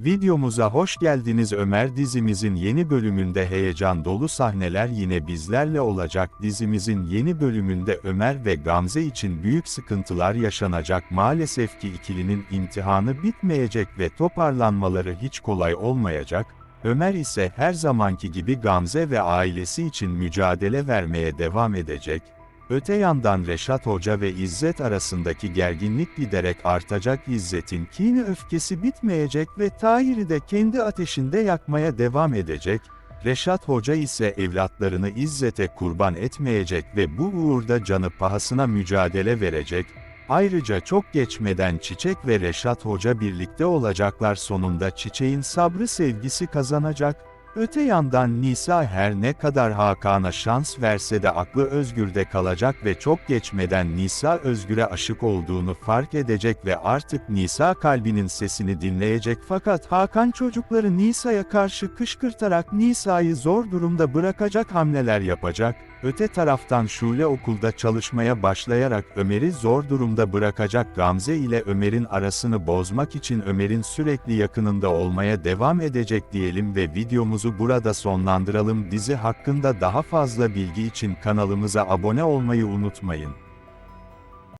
Videomuza hoş geldiniz. Ömer dizimizin yeni bölümünde heyecan dolu sahneler yine bizlerle olacak. Dizimizin yeni bölümünde Ömer ve Gamze için büyük sıkıntılar yaşanacak. Maalesef ki ikilinin imtihanı bitmeyecek ve toparlanmaları hiç kolay olmayacak, Ömer ise her zamanki gibi Gamze ve ailesi için mücadele vermeye devam edecek, Öte yandan Reşat Hoca ve İzzet arasındaki gerginlik giderek artacak İzzet'in kini öfkesi bitmeyecek ve Tahir'i de kendi ateşinde yakmaya devam edecek, Reşat Hoca ise evlatlarını İzzet'e kurban etmeyecek ve bu uğurda canı pahasına mücadele verecek, Ayrıca çok geçmeden Çiçek ve Reşat Hoca birlikte olacaklar sonunda Çiçek'in sabrı sevgisi kazanacak, Öte yandan Nisa her ne kadar Hakan'a şans verse de aklı Özgür'de kalacak ve çok geçmeden Nisa Özgür'e aşık olduğunu fark edecek ve artık Nisa kalbinin sesini dinleyecek fakat Hakan çocukları Nisa'ya karşı kışkırtarak Nisa'yı zor durumda bırakacak hamleler yapacak. Öte taraftan Şule okulda çalışmaya başlayarak Ömer'i zor durumda bırakacak Gamze ile Ömer'in arasını bozmak için Ömer'in sürekli yakınında olmaya devam edecek diyelim ve videomuzu burada sonlandıralım. Dizi hakkında daha fazla bilgi için kanalımıza abone olmayı unutmayın.